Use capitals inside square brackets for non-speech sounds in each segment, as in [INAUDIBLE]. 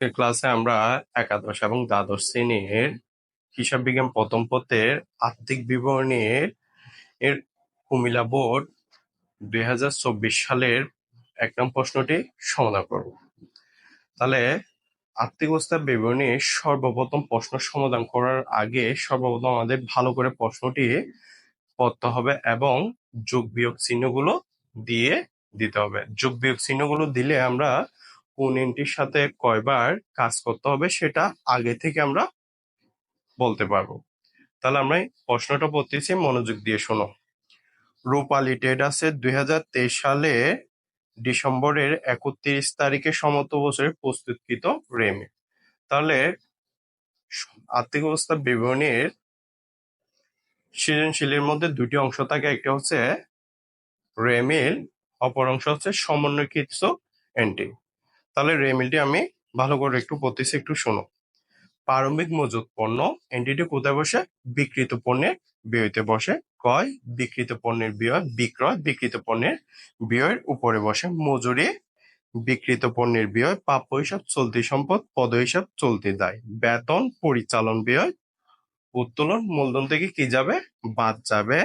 আজকের ক্লাসে আমরা একাদশ এবং দ্বাদশ শ্রেণির হিসাব বিজ্ঞান প্রথম পথের আর্থিক বিবরণীর এর কুমিল্লা বোর্ড দুই হাজার চব্বিশ সালের এক নম্বর প্রশ্নটি সমাধান করব। তাহলে আর্থিক অবস্থার বিবরণী সর্বপ্রথম প্রশ্ন সমাধান করার আগে সর্বপ্রথম আমাদের ভালো করে প্রশ্নটি পড়তে হবে এবং যোগ বিয়োগ চিহ্নগুলো দিয়ে দিতে হবে। যোগ বিয়োগ চিহ্নগুলো দিলে আমরা কোন এন্ট্রির সাথে কয়বার কাজ করতে হবে সেটা আগে থেকে আমরা বলতে পারব। তাহলে আমরা প্রশ্নটা পড়তেছি, মনোযোগ দিয়ে শোনো। রূপালী আছে দু হাজার তেইশ সালে ডিসেম্বরের একত্রিশ তারিখে সমত বছরের প্রস্তুতকৃত রেমে। তাহলে আর্থিক অবস্থা বিবরণীর সৃজনশীলের মধ্যে দুটি অংশ থাকে, একটা হচ্ছে রেমিল অপর অংশ হচ্ছে সমন্বয়কৃত এন্ট্রি তাহলে রেমিলটি আমি ভালো করে একটু পড়তেছি, একটু শোনো। প্রারম্ভিক মজুত পণ্য এন্টিটি কোথায় বসে? বিকৃত পণ্যের বিয়তে বসে। কয় বিকৃত পণ্যের বিয় বিক্রয় বিকৃত পণ্যের বিয়ের উপরে বসে। মজুরি বিকৃত পণ্যের বিয় প্রাপ্য হিসাব চলতি সম্পদ, পদ হিসাব চলতি দায়। বেতন, পরিচালন ব্যয়, উত্তোলন, মূলধন থেকে কি যাবে? বাদ যাবে।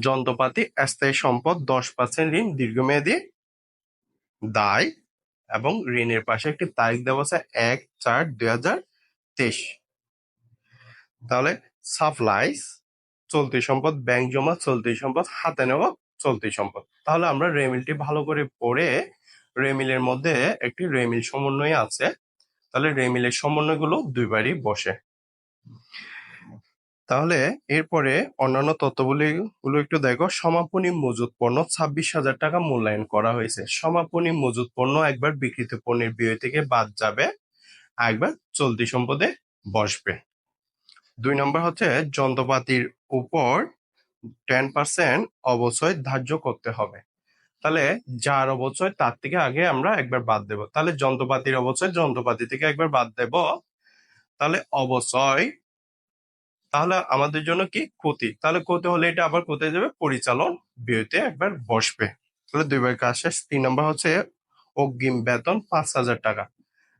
যন্ত্রপাতি, স্থায়ী সম্পদ, দশ পার্সেন্ট ঋণ, দীর্ঘমেয়াদী দায় এবং ঋণের পাশে একটি তারিখ দেওয়া আছে এক চার দুই হাজার তেইশ। তাহলে সাপ্লাইস, চলতি সম্পদ, ব্যাংক জমা, চলতি সম্পদ, হাতে নেওয়া, চলতি সম্পদ। তাহলে আমরা রেমিলটি ভালো করে পড়ে রেমিলের মধ্যে একটি রেমিল সমন্বয় আছে। তাহলে রেমিলের সমন্বয়গুলো দুইবারই বসে। তাহলে এরপরে অন্যান্য তথ্যগুলি গুলো একটু দেখো। সমাপনী মজুত পণ্য ছাব্বিশ হাজার টাকা মূল্যায়ন করা হয়েছে। সমাপনী মজুত পণ্য একবার বিক্রিত পণ্যের বিয় থেকে বাদ যাবে একবার চলতি সম্পদে বসবে। দুই নম্বর হচ্ছে যন্ত্রপাতির উপর টেন পার্সেন্ট অবচয় ধার্য করতে হবে। তাহলে যার অবচয় তার থেকে আগে আমরা একবার বাদ দেব। তাহলে যন্ত্রপাতির অবচয় যন্ত্রপাতি থেকে একবার বাদ দেব। তাহলে অবচয় তাহলে আমাদের জন্য কি ক্ষতি? তাহলে ক্ষতি হলে এটা আবার কোথায় যাবে? পরিচালন বিয়েতে একবার বসবে। তাহলে দুইবার কাজ শেষ। তিন নম্বর হচ্ছে অগ্রিম বেতন পাঁচ হাজার টাকা।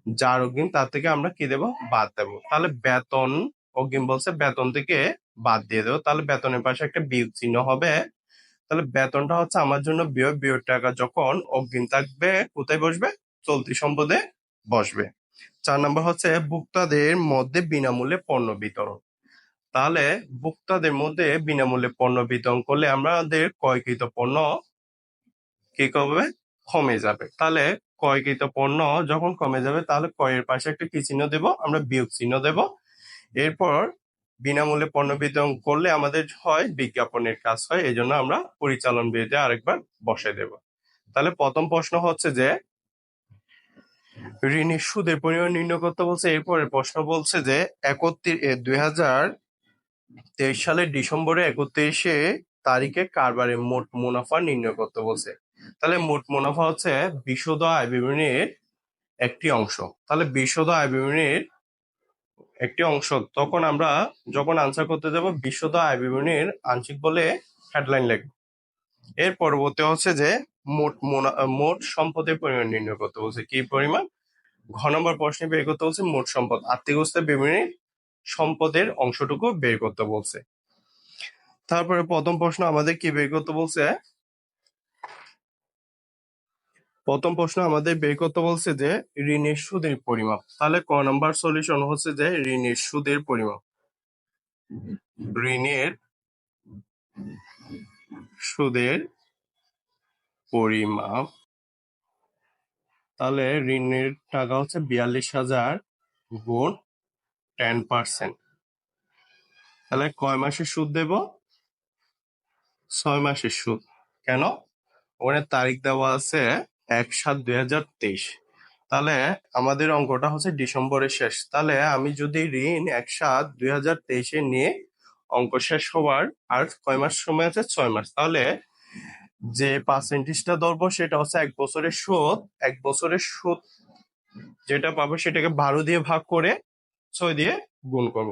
যার অগ্রিম, তার থেকে আমরা কি দেব? বাদ দেব। তাহলে বেতন, অগ্রিম বলছে বেতন থেকে বাদ দিয়ে দেবো। তাহলে বেতনের পাশে একটা বিয়োগ চিহ্ন হবে। তাহলে বেতনটা হচ্ছে আমার জন্য বিয় বিয়োগ টাকা যখন অগ্রিম থাকবে, কোথায় বসবে? চলতি সম্পদে বসবে। চার নম্বর হচ্ছে ভোক্তাদের মধ্যে বিনামূল্যে পণ্য বিতরণ। তাহলে ভোক্তাদের মধ্যে বিনামূল্যে পণ্য বিতরণ করলে আমাদের ক্রয়কৃত পণ্য কি করবে? কমে যাবে। তাহলে ক্রয়কৃত পণ্য যখন কমে যাবে, তাহলে ক্রয়ের পাশে একটা কি চিহ্ন দেব? আমরা বিয়োগ চিহ্ন দেব। এরপর বিনামূল্যে পণ্য বিতরণ করলে আমাদের হয় বিজ্ঞাপনের কাজ হয় এই জন্য আমরা পরিচালন বিরুদ্ধে আরেকবার বসে দেব। তাহলে প্রথম প্রশ্ন হচ্ছে যে, ঋণের সুদের পরিমাণ নির্ণয় করতে বলছে। এরপরে প্রশ্ন বলছে যে, একত্রিশ দুই হাজার তেইশ সালের ডিসেম্বরে একত্রিশে তারিখে কারবারের মোট মুনাফা নির্ণয় করতে বলছে। তাহলে মোট মুনাফা হচ্ছে বিশদ আয় বিবরণীর একটি অংশ। তাহলে বিশদ আয় বিবরণীর একটি অংশ। তখন আমরা যখন আনসার করতে যাব, বিশদ আয় বিবরণীর আংশিক বলে হেডলাইন লিখব। এর পরবর্তী হচ্ছে যে মোট মোট সম্পদের পরিমাণ নির্ণয় করতে বলছে। কি পরিমাণ? ঘ নম্বর প্রশ্নে বের করতে বলছে মোট সম্পদ। আর্থিক অবস্থায় বিবরণীর সম্পদের অংশটুকু বের করতে বলছে। তারপরে প্রথম প্রশ্ন আমাদের কি বের করতে বলছে? প্রথম প্রশ্ন আমাদের বের করতে বলছে যে, ঋণের সুদের পরিমাপ। তাহলে ক নাম্বার সলিউশন হচ্ছে যে, ঋণের সুদের পরিমাপ। ঋণের সুদের পরিমাপ। তাহলে ঋণের টাকা হচ্ছে বিয়াল্লিশ হাজার গুণ টেন পার্সেন্ট তাহলে কয় মাসের সুদ দেব? ছয় মাসের সুদ। কেন? ওখানে তারিখ দেওয়া আছে এক সাত দুই হাজার তেইশ। তাহলে আমাদের অঙ্কটা হচ্ছে ডিসেম্বরের শেষ। তাহলে আমি যদি ঋণ এক সাত দুই হাজার তেইশে নিয়ে অঙ্ক শেষ হওয়ার আর কয় মাস সময় আছে? ছয় মাস। তাহলে যে পার্সেন্টেজটা ধরবো সেটা হচ্ছে এক বছরের সুদ। এক বছরের সুদ যেটা পাবো সেটাকে বারো দিয়ে ভাগ করে ছয় দিয়ে গুণ করব।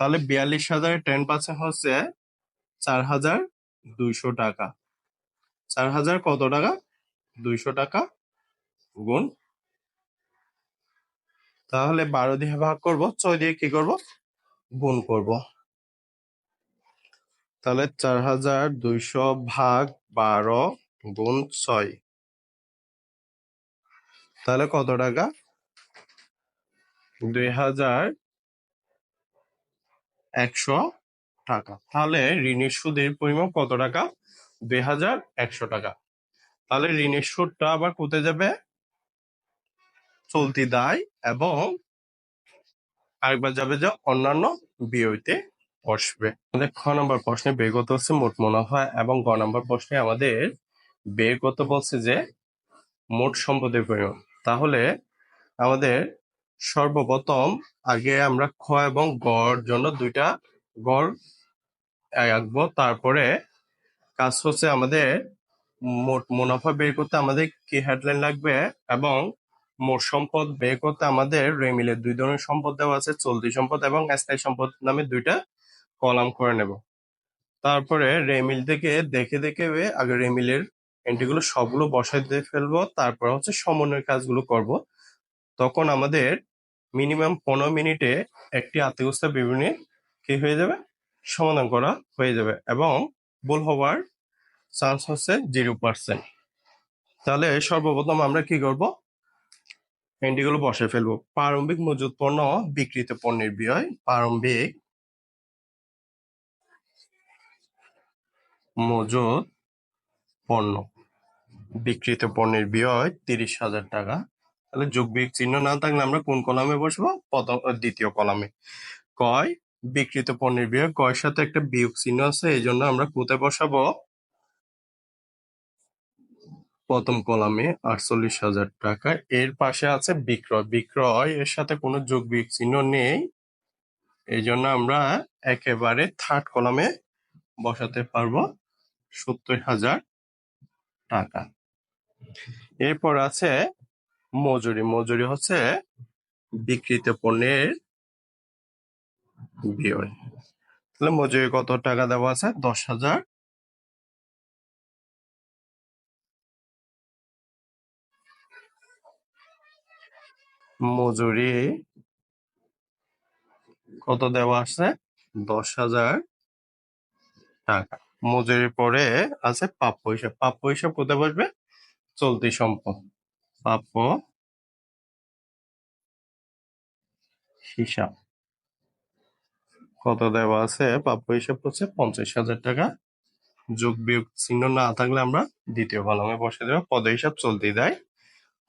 তাহলে বিয়াল্লিশ হাজার টেন পার্সেন্ট হচ্ছে চার হাজার দুইশো টাকা। চার হাজার কত টাকা? দুইশো টাকা গুণ। তাহলে বারো দিয়ে ভাগ করব, ছয় দিয়ে কি করব? গুণ করব। তাহলে চার হাজার দুইশো ভাগ বারো গুণ ছয়। তাহলে কত টাকা? দুই হাজার একশো টাকা। তাহলে ঋণের সুদের পরিমাণ কত টাকা? দুই হাজার একশো টাকা। তাহলে ঋণের সুদটা আবার কোথায় যাবে? চলতি দায় এবং আরেকবার যাবে যে অন্যান্য বিয়তে বসবে। আমাদের খ নম্বর প্রশ্নে করতে হচ্ছে? মোট মুনাফা এবং গ নম্বর প্রশ্নে আমাদের করতে বলছে যে মোট সম্পদের পরিমাণ। তাহলে আমাদের সর্বপ্রথম আগে আমরা খ এবং গড় জন্য দুইটা গড় আঁকবো। তারপরে কাজ হচ্ছে আমাদের মোট মুনাফা বের করতে আমাদের কি হেডলাইন লাগবে এবং মোট সম্পদ বের করতে আমাদের রেমিলের দুই ধরনের সম্পদ দেওয়া আছে, চলতি সম্পদ এবং স্থায়ী সম্পদ নামে দুইটা কলাম করে নেব। তারপরে রেমিল থেকে দেখে দেখে আগে রেমিলের এন্ট্রিগুলো সবগুলো বসাই দিয়ে ফেলব, তারপর হচ্ছে সমন্বয়ের কাজগুলো করব। তখন আমাদের মিনিমাম পনেরো মিনিটে একটি আত্মীয়স্থা বিবরণী কি হয়ে যাবে? সমাধান করা হয়ে যাবে এবং ভুল হওয়ার চান্স হচ্ছে জিরো পার্সেন্ট তাহলে সর্বপ্রথম আমরা কি করব? এন্ট্রিগুলো বসে ফেলব। প্রারম্ভিক মজুত পণ্য, বিক্রিত পণ্যের ব্যয়, প্রারম্ভিক মজুত পণ্য। বিক্রিত পণ্যের ব্যয় তিরিশ হাজার টাকা। তাহলে যোগ বিয়োগ চিহ্ন না থাকলে আমরা কোন কলামে বসবো? প্রথম দ্বিতীয় কলামে। কয়? বিক্রিত পণ্যের ব্যয় কয়ের সাথে একটা বিয়োগ চিহ্ন আছে এই জন্য আমরা কোথায় বসাবো? প্রথম কলামে আটচল্লিশ হাজার টাকা। এর পাশে আছে বিক্রয়। বিক্রয়, এর সাথে কোনো যোগ বিয়োগ চিহ্ন নেই। এই জন্য আমরা একেবারে থার্ড কলামে বসাতে পারব সত্তর হাজার টাকা। এরপর আছে মজুরি মজুরি হচ্ছে বিক্রিত পণ্যের তাহলে মজুরি কত টাকা দেওয়া আছে? দশ হাজার। মজুরি কত দেওয়া আছে? দশ হাজার টাকা। মজুরির পরে আছে প্রাপ্য হিসাব প্রাপ্য হিসাব কোথায় বসবে? চলতি সম্পদ। প্রাপ্য হিসাব। কত দেওয়া আছে? প্রাপ্য হিসাব হচ্ছে পঞ্চাশ হাজার টাকা। যোগ বিয়োগ চিহ্ন না থাকলে আমরা দ্বিতীয় কলমে বসে দেবো। পদ হিসাব চলতি দেয়।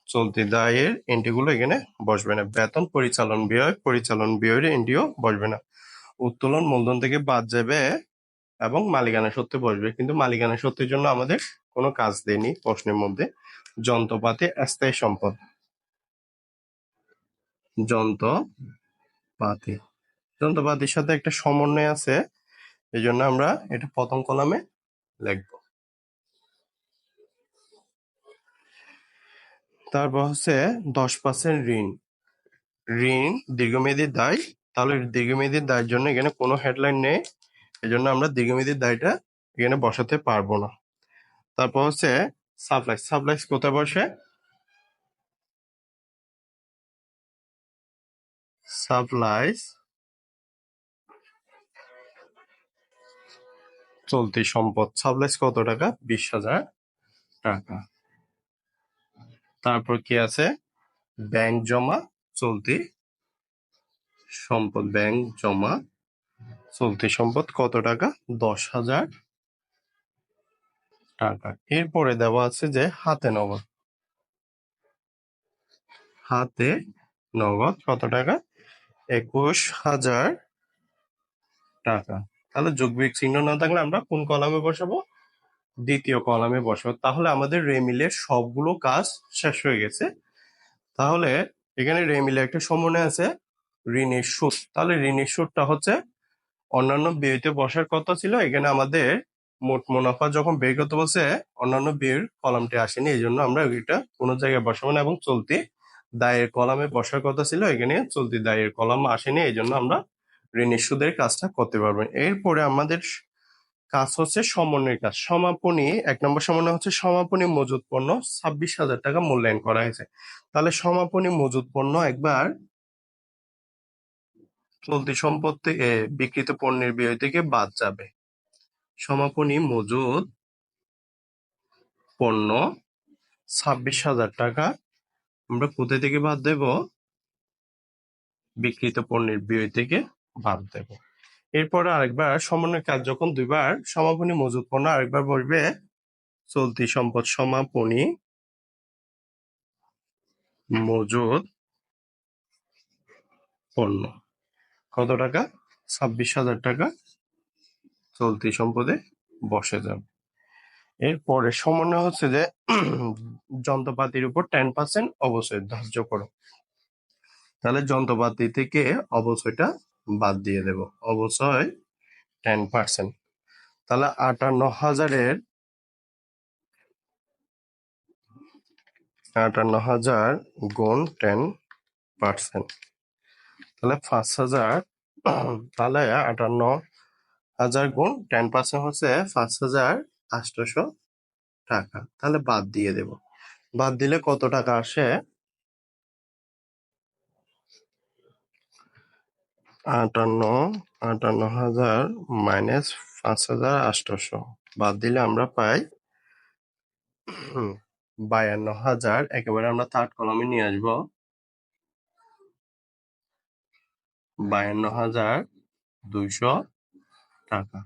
চলতি দায়ের এন্ট্রিগুলো এখানে বসবে না। বেতন পরিচালন ব্যয়, পরিচালন ব্যয়ের এন্ট্রিও বসবে না। উত্তোলন মূলধন থেকে বাদ যাবে এবং মালিকানা সত্ত্বে বসবে। কিন্তু মালিকানা সত্যের জন্য আমাদের কোনো কাজ দেয়নি প্রশ্নের মধ্যে। যন্ত্রপাতি স্থায়ী সম্পদ। যন্ত্রপাতি। যন্ত্রপাতির সাথে একটা সমন্বয় আছে। এই জন্য আমরা এটা প্রথম কলামে লিখব। তারপর হচ্ছে দশ পার্সেন্ট ঋণ। ঋণ দীর্ঘমেয়াদী দায়। তাহলে দীর্ঘমেয়াদী দায়ের জন্য এখানে কোনো হেডলাইন নেই। এই জন্য আমরা দীর্ঘমেয়াদী দায়টা এখানে বসাতে পারব না। তারপর হচ্ছে সাপ্লাই সাপ্লাই কোথায় বসে? সাপ্লাইস চলতি সম্পদ, সাপ্লাইস কত টাকা? বিশ হাজার টাকা। তারপর কি আছে? ব্যাংক জমা, চলতি সম্পদ, ব্যাংক জমা। চলতি সম্পদ কত টাকা? দশ হাজার টাকা। এরপরে দেওয়া আছে যে হাতে নগদ। হাতে নগদ কত টাকা? একুশ হাজার টাকা। তাহলে যোগ চিহ্ন না থাকলে আমরা কোন কলামে বসাবো? দ্বিতীয় কলামে বসাবো। তাহলে আমাদের রেমিলের সবগুলো কাজ শেষ হয়ে গেছে। তাহলে এখানে রেমিলে একটা সমন্বয় আছে, ঋণের সুদ। তাহলে ঋণের সুদটা হচ্ছে অন্যান্য ব্যয়তে বসার কথা ছিল, এখানে আমাদের মোট মুনাফা যখন বের করতে বলছে, অন্যান্য ব্যয়ের কলামটি আসেনি, এই জন্য আমরা এটা কোনো জায়গায় বসাবো না এবং চলতি দায়ের কলামে বসার কথা ছিল, এখানে চলতি দায়ের কলাম আসেনি, এই জন্য আমরা ঋণের সুদের কাজটা করতে পারব এরপরে আমাদের কাজ হচ্ছে সমন্বয়ের কাজ। সমাপনী, এক নম্বর সমন্বয় হচ্ছে সমাপনী মজুত পণ্য ছাব্বিশ হাজার টাকা মূল্যায়ন করা হয়েছে। তাহলে সমাপনী মজুত পণ্য একবার চলতি সম্পদ থেকে বিক্রিত পণ্যের ব্যয় থেকে বাদ যাবে। সমাপনী মজুদ। পণ্য, ছাব্বিশ হাজার টাকা। আমরা কোথায় থেকে বাদ দেব? বিক্রিত পণ্যের ব্যয় থেকে বাদ দেব। এরপরে আরেকবার সমন্বয় কাজ যখন দুইবার সমাপনী মজুদ পণ্য আরেকবার বলবে চলতি সম্পদ সমাপনী মজুদ পণ্য। কত টাকা? ছাব্বিশ হাজার টাকা চলতি সম্পদে বসে যাবে এরপরে সমন্বয় হচ্ছে যে [CLEARS THROAT] যন্ত্রপাতির উপর টেন পার্সেন্ট অবশ্যই ধার্য করো। তাহলে যন্ত্রপাতি থেকে অবশ্যইটা বাদ দিয়ে দেব। অবশ্যই টেন পার্সেন্ট তাহলে আটান্ন হাজারের আটান্ন হাজার গুণ টেন পার্সেন্ট তাহলে পাঁচ হাজার, তাহলে আটান্ন হাজার গুণ টেন পার্সেন্ট হচ্ছে পাঁচ হাজার আটশোশো টাকা। তাহলে বাদ দিয়ে দেব। বাদ দিলে কত টাকা আসে? আটান্ন আটান্ন হাজার মাইনাস পাঁচ হাজার আটশোশো বাদ দিলে আমরা পাই বায়ান্ন হাজার। একেবারে আমরা থার্ড কলমে নিয়ে আসব। বায়ান্ন হাজার দুইশো টাকা।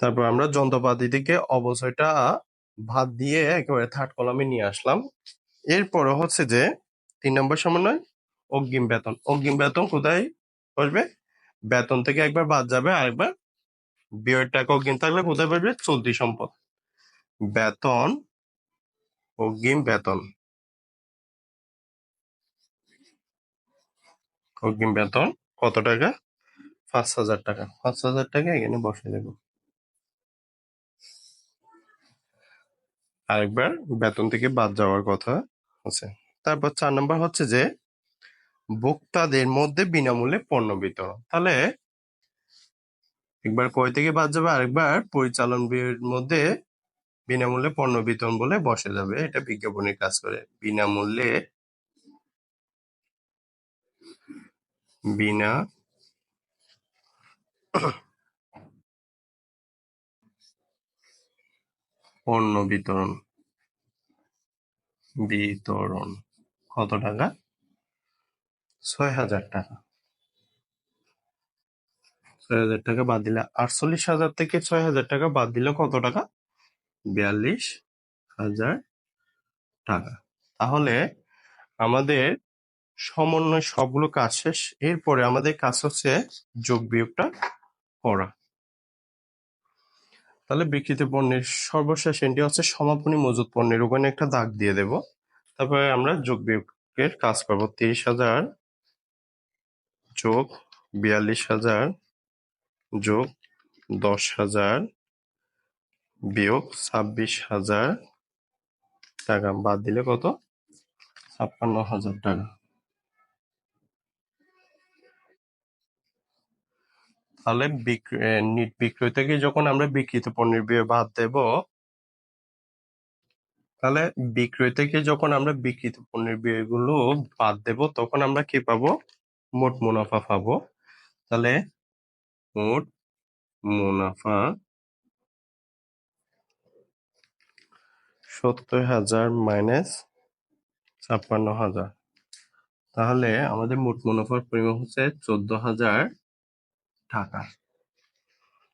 তারপর আমরা যন্ত্রপাতি থেকে অবশ্যইটা ভাত দিয়ে একেবারে থার্ড কলামে নিয়ে আসলাম। এরপরে হচ্ছে যে, তিন নম্বর সমন্বয়, অগ্রিম বেতন। অগ্রিম বেতন কোথায় বসবে? বেতন থেকে একবার বাদ যাবে, আরেকবার বিয়ের টাকা অগ্রিম থাকলে কোথায় বসবে? চলতি সম্পদ। বেতন অগ্রিম বেতন। অগ্রিম বেতন কত টাকা? পাঁচ হাজার টাকা। পাঁচ হাজার টাকা এখানে বসে দেবো। আরেকবার বেতন থেকে বাদ যাওয়ার কথা আছে। তারপর চার নম্বর হচ্ছে যে, ভোক্তাদের মধ্যে বিনামূল্যে পণ্য বিতরণ। তাহলে একবার কয় থেকে বাদ যাবে? আরেকবার পরিচালন ব্যয়ের মধ্যে বিনামূল্যে পণ্য বিতরণ বলে বসে যাবে। এটা বিজ্ঞাপনের কাজ করে। বিনামূল্যে বিনা পণ্য বিতরণ বিতরণ কত টাকা? ছয় হাজার টাকা। ছয় হাজার টাকা বাদ দিলে আটচল্লিশ হাজার থেকে ছয় হাজার টাকা বাদ দিলে কত টাকা? বিয়াল্লিশ হাজার টাকা। তাহলে আমাদের সমন্বয় সবগুলো কাজ শেষ। এরপরে আমাদের কাজ হচ্ছে যোগ বিয়োগটা করা। তাহলে বিক্রিত পণ্যের সর্বশেষ এন্ট্রি হচ্ছে সমাপনী মজুত পণ্যের ওখানে একটা দাগ দিয়ে দেব। তারপরে আমরা যোগ বিয়োগের কাজ করব। তিরিশ হাজার যোগ বিয়াল্লিশ হাজার যোগ দশ হাজার বিয়োগ ছাব্বিশ হাজার টাকা। বাদ দিলে কত? ছাপ্পান্ন হাজার টাকা। তাহলে নিট বিক্রয় থেকে যখন আমরা বিক্রিত পণ্যের ব্যয় বাদ দেব, তাহলে বিক্রয় থেকে যখন আমরা বিক্রিত পণ্যের ব্যয়গুলো বাদ দেব, তখন আমরা কি পাবো? মোট মুনাফা পাবো। তাহলে মোট মুনাফা সত্তর হাজার মাইনাস ছাপ্পান্ন হাজার। তাহলে আমাদের মোট মুনাফার পরিমাণ হচ্ছে চোদ্দ হাজার টাকা।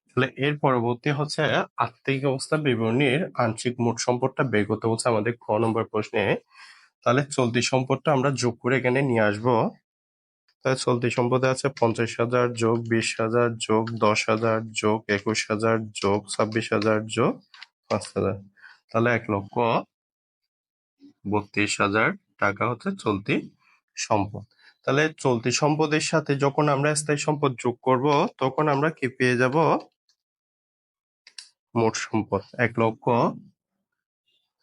তাহলে এর পরবর্তী হচ্ছে আর্থিক অবস্থা বিবরণীর আংশিক মোট সম্পদটা বের করতে হচ্ছে আমাদের ক নম্বর প্রশ্নে। তাহলে চলতি সম্পদটা আমরা যোগ করে এখানে নিয়ে আসব। তাহলে চলতি সম্পদে আছে পঞ্চাশ হাজার যোগ বিশ হাজার যোগ দশ হাজার যোগ একুশ হাজার যোগ ছাব্বিশ হাজার যোগ পাঁচ হাজার। তাহলে এক লক্ষ বত্রিশ হাজার টাকা হচ্ছে চলতি সম্পদ। তাহলে চলতি সম্পদের সাথে যখন আমরা স্থায়ী সম্পদ যোগ করব, তখন আমরা কি পেয়ে যাব? মোট সম্পদ, এক লক্ষ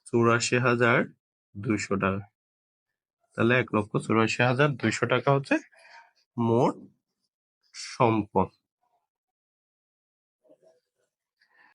চুরাশি হাজার দুইশো টাকা। তাহলে এক লক্ষ চুরাশি হাজার দুইশো টাকা হচ্ছে মোট সম্পদ।